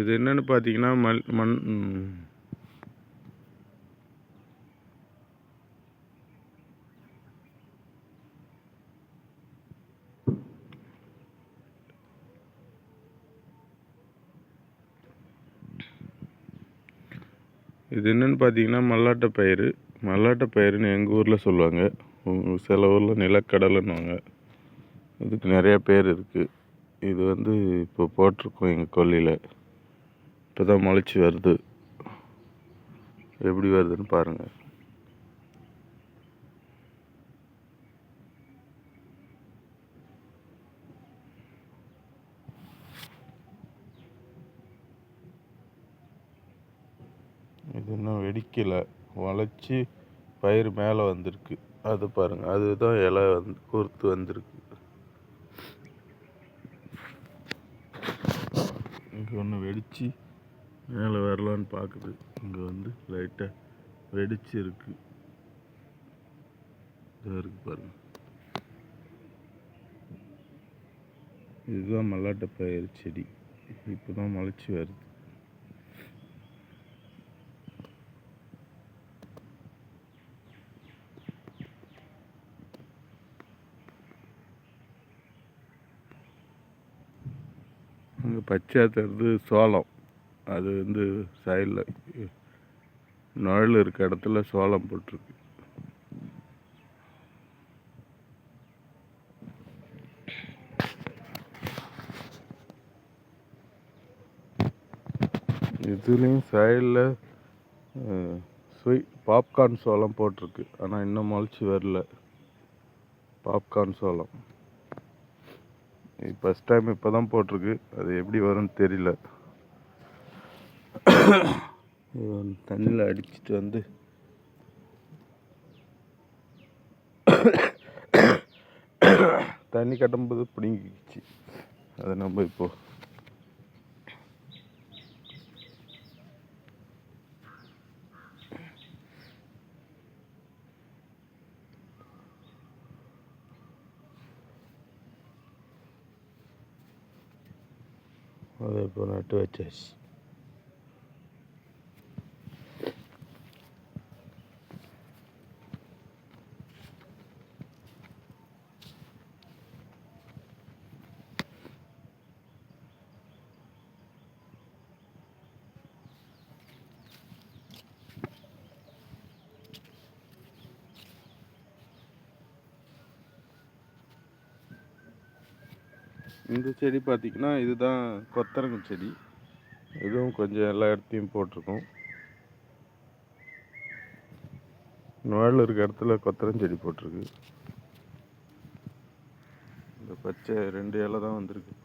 இது என்னன்னு பார்த்தீங்கன்னா மல் மண் இது என்னன்னு பார்த்தீங்கன்னா மல்லாட்டை பயிறு. மல்லாட்டை பயிருன்னு எங்கள் ஊரில் சொல்லுவாங்க. சில ஊரில் நிலக்கடலைன்னுவாங்க. இதுக்கு நிறையா பேர் இருக்குது இது வந்து இப்போ போட்டிருக்கோம் எங்கள் கொல்லியில். இப்போ தான் முளைச்சி வருது. எப்படி வருதுன்னு பாருங்கள் இது இன்னும் வெடிக்கலை. முளைச்சி பயிர் மேலே வந்திருக்கு. அது பாருங்கள் அதுதான் இலை வந்து கூர்த்து வந்திருக்கு. இங்கே ஒன்று வெடித்து மேலே வரலான்னு பார்க்குது. இங்கே வந்து லைட்டாக வெடிச்சு இருக்கு. இதோ இருக்கு பாருங்க. இதுதான் மல்லாட்டை பயிர் செடி. இப்போ தான் முளைச்சி வருது. அங்கே பச்சை தருது சோளம். அது வந்து சைடில் நிழல் இருக்க இடத்துல சோளம் போட்டிருக்கு. இதுலேயும் சைடில் ஸ்வீட் பாப்கார்ன் சோளம் போட்டிருக்கு. ஆனால் இன்னும் முளைச்சி வரல. பாப்கார்ன் சோளம். ஃபஸ்ட் டைம் இப்போ தான் போட்டிருக்கு. அது எப்படி வரும்னு தெரியல. தண்ணியில் அடிச்சிட்டு வந்து தண்ணி கட்டும்போது பிடுங்கிக்கிச்சு அதை நம்ம இப்போ அதை இப்போ நட்டு வச்சாச்சு. இந்த செடி பார்த்திங்கன்னா இதுதான் கொத்தரங்கு செடி. இதுவும் கொஞ்சம் எல்லா இடத்தையும் போட்டிருக்கோம். நுழல் இருக்க இடத்துல கொத்தரஞ்செடி போட்டிருக்கு. இந்த பச்சை ரெண்டு இலை தான் வந்திருக்கு.